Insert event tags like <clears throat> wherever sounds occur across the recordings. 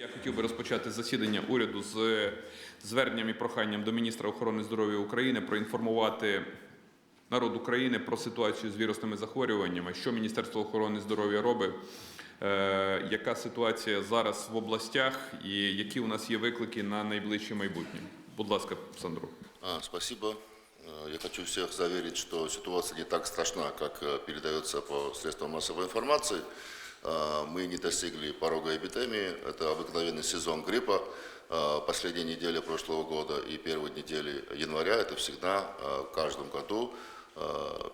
Я хотів би розпочати засідання уряду з зверненням і проханням до міністра охорони здоров'я України проінформувати народ України про ситуацію з вірусними захворюваннями, що Міністерство охорони здоров'я робить, е, яка ситуація зараз в областях і які у нас є виклики на найближче майбутнє. Будь ласка, Сандро. Спасибо. Э, Я хочу всех заверить, что ситуация не так страшна, как э, передается по средствам массовой информации. А, Мы не достигли порога эпидемии. Это обыкновенный сезон гриппа. А, Последняя неделя прошлого года и первые недели января – это всегда а, в каждом году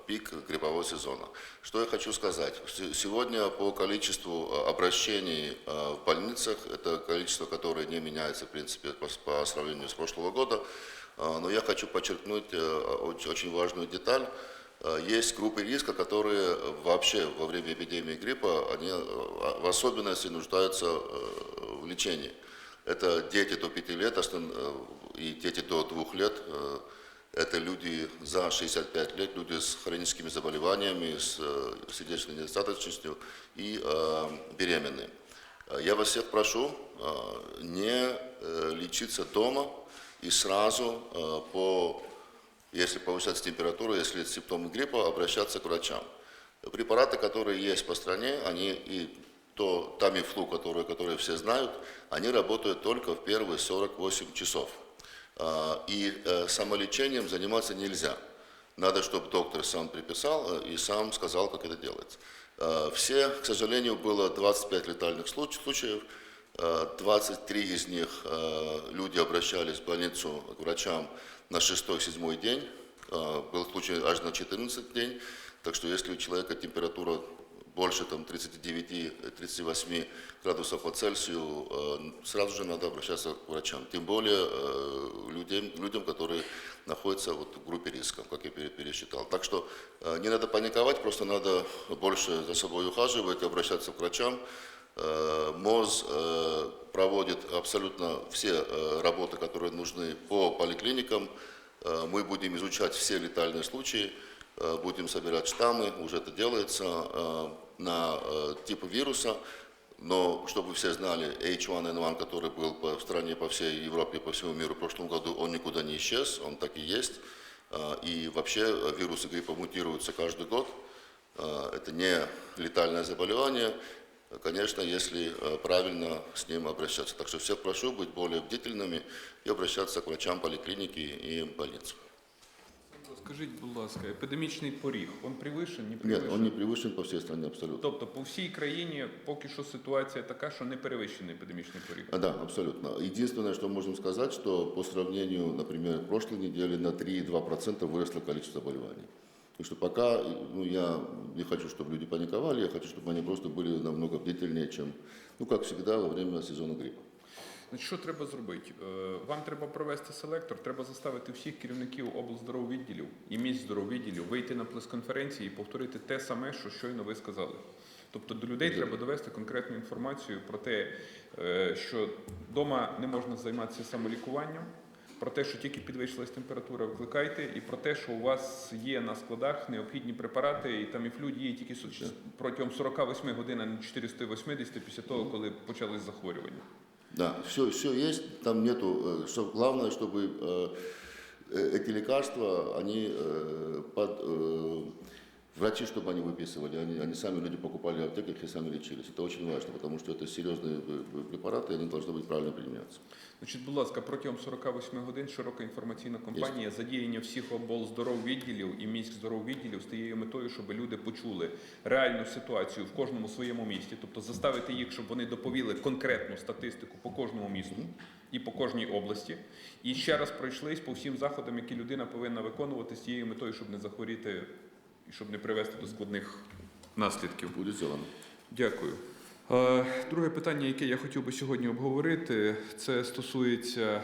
пик гриппового сезона. Что я хочу сказать? Сегодня по количеству обращений в больницах, это количество, которое не меняется, в принципе, по, сравнению с прошлого года, но я хочу подчеркнуть э, оч- очень важную деталь. Э, Есть группы риска, которые вообще во время эпидемии гриппа, они э, в особенности нуждаются э, в лечении. Это дети до 5 лет э, и дети до 2 лет. э, Это люди за 65 лет, люди с хроническими заболеваниями, с э, сердечной недостаточностью и э, беременные. Э, Я вас всех прошу э, не э, лечиться дома и сразу э, по, если повышается температура, если симптомы гриппа, обращаться к врачам. Препараты, которые есть по стране, они и то Тамифлу, которые, которые все знают, они работают только в первые 48 часов. А, И э, самолечением заниматься нельзя. Надо, чтобы доктор сам приписал э, и сам сказал, как это делается. Э, Все, к сожалению, было 25 летальных случ- случаев. Э, 23 из них э, люди обращались в больницу к врачам на 6-7 день. Э, Был случай аж на 14 день. Так что если у человека температура больше там, 39-38 градусов по Цельсию, э, сразу же надо обращаться к врачам. Тем более э, людям, людям которые находятся вот в группе риска, как я пере- пересчитал. Так что не надо паниковать, просто надо больше за собой ухаживать, обращаться к врачам. Э, МОЗ э, проводит абсолютно все э, работы, которые нужны по поликлиникам. Мы будем изучать все летальные случаи, будем собирать штаммы, уже это делается, на типы вируса. Но чтобы все знали, H1N1, который был в стране, по всей Европе, по всему миру в прошлом году, он никуда не исчез, он так и есть. И вообще вирусы гриппа мутируются каждый год. Это не летальное заболевание, конечно, если э, правильно с ним обращаться. Так что всех прошу быть более бдительными и обращаться к врачам поликлиники и больниц. Скажіть, будь ласка, епідемічний поріг, він превишен, не Нет, превишен? он не превышен по всей стране абсолютно. Тобто по всій країні поки що ситуація така, що не перевищений епідемічний поріг. А, Да, абсолютно. Единственное, что можем сказать, что по сравнению, например, прошлой недели на 3,2% выросло количество заболеваний. Так что пока, ну, я не хочу, чтобы люди паниковали, я хочу, чтобы они просто были намного бдительнее, чем, ну, как всегда, во время сезона гриппа. Значить, що треба зробити? Е, Вам треба провести селектор, треба заставити всіх керівників облздороввідділів і місць здороввідділів вийти на прес-конференції і повторити те саме, що щойно ви сказали. Тобто до людей треба довести конкретну інформацію про те, е, що вдома не можна займатися самолікуванням, про те, що тільки підвищилась температура, викликайте, і про те, що у вас є на складах необхідні препарати, і там і флю діє тільки со- протягом 48 годин, а не 480 після того, коли почались захворювання. Да, все, все есть, там нету, э, что, главное, чтобы э, э, эти лекарства, они э, под, э, врачи, чтобы они выписывали, они, они сами люди покупали в аптеках и сами лечились. Это очень важно, потому что это серьезные э, э, препараты, и они должны быть правильно применяться. Значить, будь ласка, протягом 48 годин широка інформаційна кампанія, задіяння всіх облздороввідділів і міськ здороввідділів з тією метою, щоб люди почули реальну ситуацію в кожному своєму місті, тобто заставити їх, щоб вони доповіли конкретну статистику по кожному місту і по кожній області. І ще раз пройшлись по всім заходам, які людина повинна виконувати з тією метою, щоб не захворіти і щоб не привести до складних наслідків. Будет сделано. Дякую. Е, Друге питання, яке я хотів би сьогодні обговорити, це стосується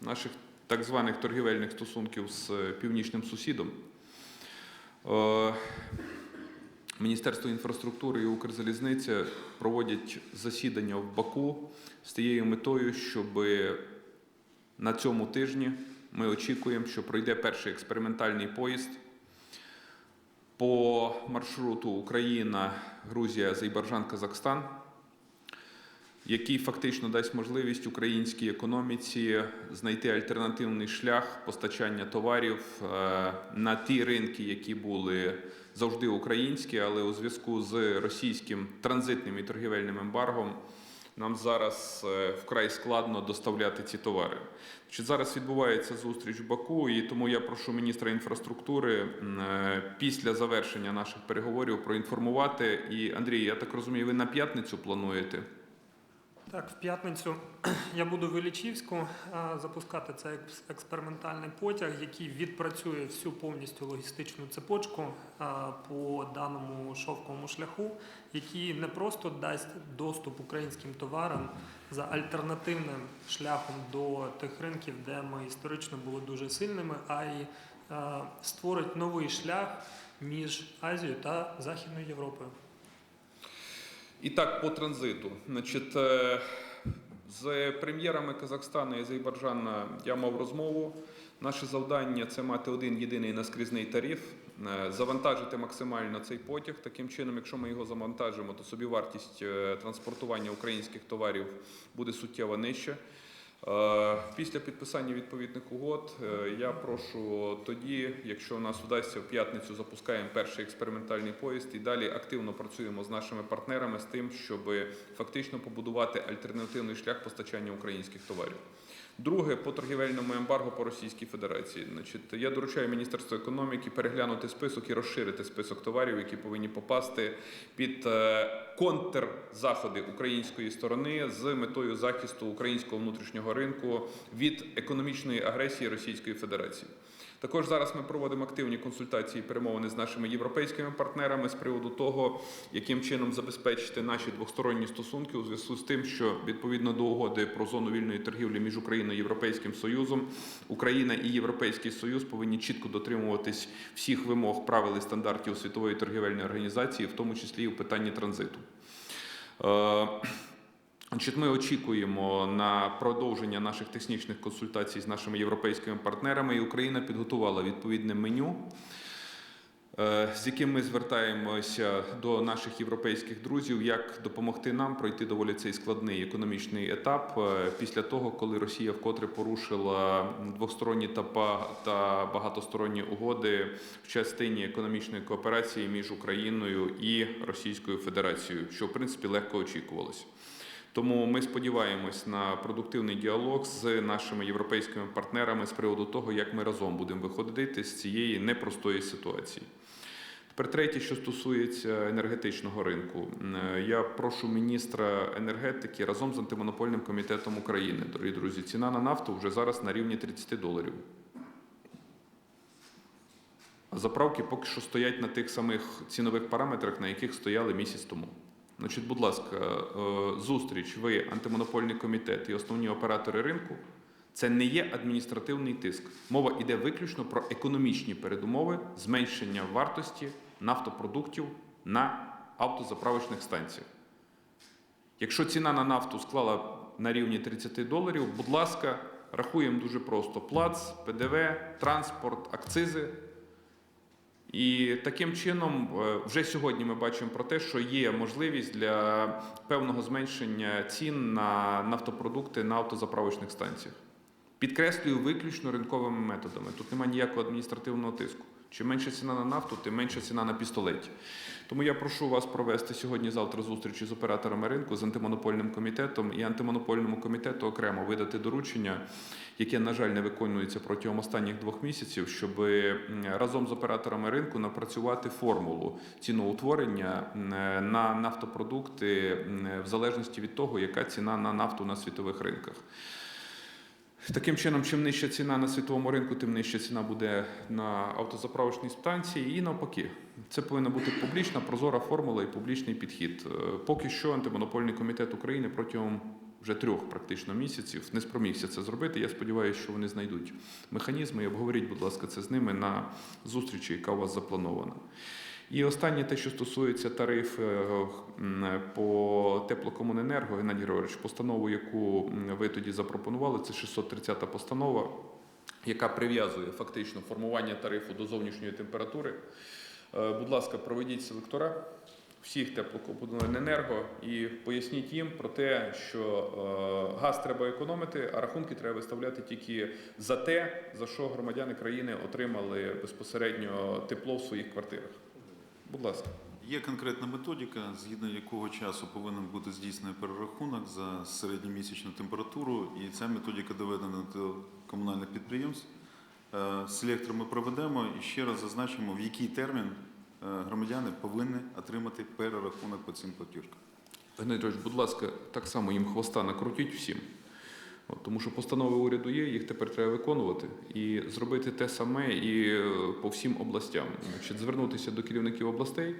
наших так званих торгівельних стосунків з північним сусідом. Е, Міністерство інфраструктури і Укрзалізниця проводять засідання в Баку з тією метою, щоб на цьому тижні ми очікуємо, що пройде перший експериментальний поїзд по маршруту Україна, Грузія, Азербайджан, Казахстан. який фактично дасть можливість українській економіці знайти альтернативний шлях постачання товарів е, на ті ринки, які були завжди українські, але у зв'язку з російським транзитним і торгівельним ембаргом нам зараз е, вкрай складно доставляти ці товари. Чи зараз відбувається зустріч в Баку, і тому я прошу міністра інфраструктури е, після завершення наших переговорів проінформувати. І Андрій, я так розумію, ви на п'ятницю плануєте? Так, в п'ятницю <clears throat> я буду в Іллічівську е, запускати цей екс- експериментальний потяг, який відпрацює всю повністю логістичну цепочку е, по даному шовковому шляху, який не просто дасть доступ українським товарам за альтернативним шляхом до тих ринків, де ми історично були дуже сильними, а й е, створить новий шлях між Азією та Західною Європою. І так, по транзиту. Значить, е, з прем'єрами Казахстану і Азербайджану я мав розмову. Наше завдання це мати один єдиний наскрізний тариф, е, завантажити максимально цей потяг. Таким чином, якщо ми його завантажимо, то собівартість е, транспортування українських товарів буде суттєво нижча. Е, Після підписання відповідних угод е, я прошу тоді, якщо у нас вдасться в п'ятницю, запускаємо перший експериментальний поїзд і далі активно працюємо з нашими партнерами з тим, щоб фактично побудувати альтернативний шлях постачання українських товарів. Друге, по торгівельному ембарго по Російській Федерації. Значить, я доручаю Міністерству економіки переглянути список і розширити список товарів, які повинні попасти під е, контрзаходи української сторони з метою захисту українського внутрішнього ринку від економічної агресії Російської Федерації. Також зараз ми проводимо активні консультації і перемовини з нашими європейськими партнерами з приводу того, яким чином забезпечити наші двосторонні стосунки у зв'язку з тим, що відповідно до угоди про зону вільної торгівлі між Україною і Європейським Союзом, Україна і Європейський Союз повинні чітко дотримуватись всіх вимог правил і стандартів світової торгівельної організації, в тому числі і в питанні транзиту. Значить, ми очікуємо на продовження наших технічних консультацій з нашими європейськими партнерами, і Україна підготувала відповідне меню, е, з яким ми звертаємося до наших європейських друзів, як допомогти нам пройти доволі цей складний економічний етап е, після того, коли Росія вкотре порушила двосторонні та багатосторонні угоди в частині економічної кооперації між Україною і Російською Федерацією, що в принципі легко очікувалося. Тому ми сподіваємось на продуктивний діалог з нашими європейськими партнерами з приводу того, як ми разом будемо виходити з цієї непростої ситуації. Тепер третє, що стосується енергетичного ринку, Е, я прошу міністра енергетики разом з антимонопольним комітетом України. Дорогі друзі, ціна на нафту вже зараз на рівні 30 доларів. А заправки поки що стоять на тих самих цінових параметрах, на яких стояли місяць тому. Значить, будь ласка, е, зустріч, ви, антимонопольний комітет і основні оператори ринку. Це не є адміністративний тиск. Мова йде виключно про економічні передумови зменшення вартості нафтопродуктів на автозаправочних станціях. Якщо ціна на нафту склала на рівні 30 доларів, будь ласка, рахуємо дуже просто: плац, ПДВ, транспорт, акцизи. І таким чином, е, вже сьогодні ми бачимо про те, що є можливість для певного зменшення цін на нафтопродукти на автозаправочних станціях. Підкреслюю виключно ринковими методами. Тут немає ніякого адміністративного тиску. Чим менша ціна на нафту, тим менша ціна на пістолеті. Тому я прошу вас провести сьогодні-завтра зустрічі з операторами ринку, з антимонопольним комітетом і антимонопольному комітету окремо видати доручення, яке, на жаль, не виконується протягом останніх двох місяців, щоб разом з операторами ринку напрацювати формулу ціноутворення на нафтопродукти в залежності від того, яка ціна на нафту на світових ринках. Таким чином, чим нижча ціна на світовому ринку, тим нижча ціна буде на автозаправочній станції і навпаки. Це повинна бути публічна, прозора формула і публічний підхід. Е, Поки що антимонопольний комітет України протягом вже трьох практично місяців не спромігся це зробити. Я сподіваюся, що вони знайдуть механізми і обговоріть, будь ласка, це з ними на зустрічі, яка у вас запланована. І останнє те, що стосується тариф е, по теплокомуненерго, Геннадій Григорович, постанову, яку ви тоді запропонували, це 630-та постанова, яка прив'язує фактично формування тарифу до зовнішньої температури. Е, Будь ласка, проведіть селектора всіх теплокомуненерго і поясніть їм про те, що е, газ треба економити, а рахунки треба виставляти тільки за те, за що громадяни країни отримали безпосередньо тепло в своїх квартирах. Будь ласка. Є конкретна методика, згідно якого часу повинен бути здійснений перерахунок за середньомісячну температуру, і ця методика доведена до комунальних підприємств. Е, Селектор ми проведемо і ще раз зазначимо, в який термін е, громадяни повинні отримати перерахунок по цим платіжкам. Геннадій Петрович, будь ласка, так само їм хвоста накрутіть всім. От, тому що постанови уряду є, їх тепер треба виконувати і зробити те саме і е, по всім областям. Значить, звернутися до керівників областей,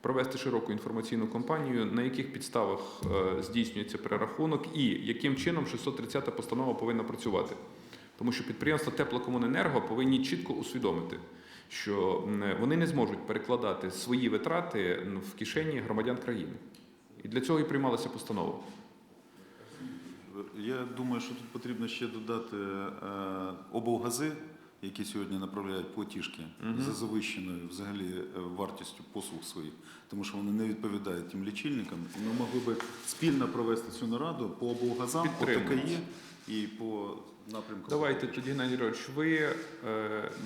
провести широку інформаційну кампанію, на яких підставах е, здійснюється перерахунок і яким чином 630 постанова повинна працювати. Тому що підприємства теплокомуненерго повинні чітко усвідомити, що вони не зможуть перекладати свої витрати в кишені громадян країни. І для цього і приймалася постанова. Я думаю, що тут потрібно ще додати е, облгази, які сьогодні направляють платіжки за завищеною взагалі е, вартістю послуг своїх, тому що вони не відповідають тим лічильникам. Ми могли би спільно провести цю нараду по облгазам, по ТКЄ і по напрямку. Давайте тоді, Геннадій Григорович, ви е,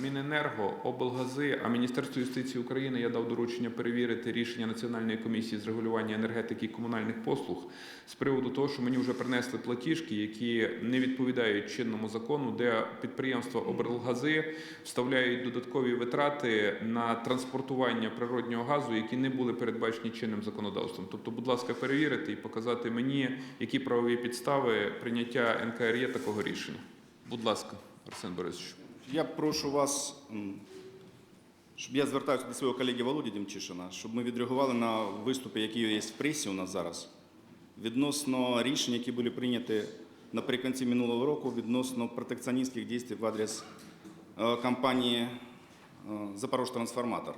Міненерго, облгази, а Міністерство юстиції України я дав доручення перевірити рішення Національної комісії з регулювання енергетики і комунальних послуг з приводу того, що мені вже принесли платіжки, які не відповідають чинному закону, де підприємства облгази вставляють додаткові витрати на транспортування природнього газу, які не були передбачені чинним законодавством. Тобто, будь ласка, перевірити і показати мені, які правові підстави прийняття НКРЄ такого рішення. Будь ласка, Арсен Борисович. Я прошу вас, щоб я звертаюся до свого колеги Володі Демчишина, щоб ми відреагували на виступи, які є в пресі у нас зараз, відносно рішень, які були прийняті наприкінці минулого року відносно протекціоністських дій в адрес е, компанії е, «Запорожтрансформатор»,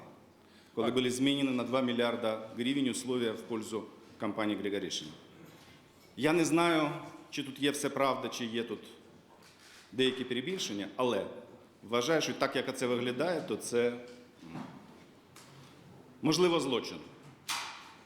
коли були змінені на 2 мільярда гривень условия в пользу компанії Григоришина. Я не знаю, чи тут є все правда, чи є тут деякі перебільшення, але вважаю, що так як це виглядає, то це можливо злочин.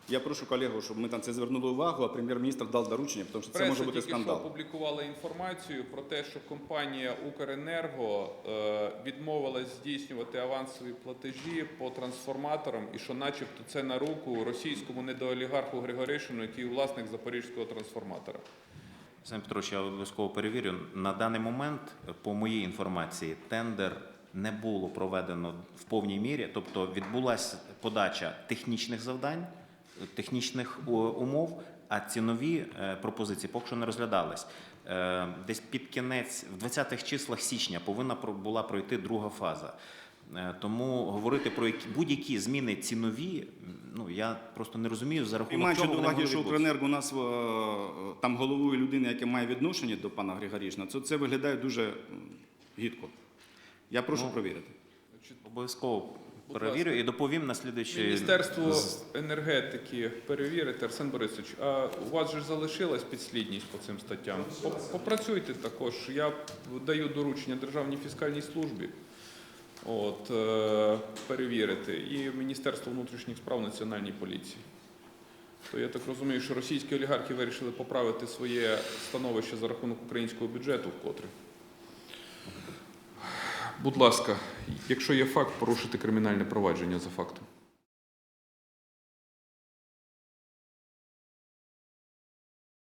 Я прошу колегу, щоб ми там це звернули увагу, а прем'єр-міністр дав доручення, тому що це Преса може бути тільки що скандал. опублікувала інформацію про те, що компанія Укренерго е, відмовилась здійснювати авансові платежі по трансформаторам, і що, начебто, це на руку російському недоолігарху Григоришину, який власник запорізького трансформатора. Олександр Петрович, я обов'язково перевірю. На даний момент, по моїй інформації, тендер не було проведено в повній мірі, тобто відбулася подача технічних завдань, технічних умов, а цінові е, пропозиції поки що не розглядались. Е, Десь під кінець, в 20-х числах січня, повинна була пройти друга фаза. Е, Тому говорити про які- будь-які зміни цінові, ну я просто не розумію за рахунок маючи чого до уваги, що. Укренерго у нас е, там головує людина, яка має відношення до пана Григорішна, то це виглядає дуже гідко. Я прошу Ну, провірити. Обов'язково перевірю і доповім на слідуючий... Міністерство з- енергетики перевірити, Арсен Борисович, а у вас же залишилась підслідність по цим статтям. Попрацюйте також. Я даю доручення Державній фіскальній службі. От, е, перевірити і Міністерство внутрішніх справ Національній поліції. То я так розумію, що російські олігархи вирішили поправити своє становище за рахунок українського бюджету вкотре. Будь ласка, якщо є факт, порушити кримінальне провадження за фактом.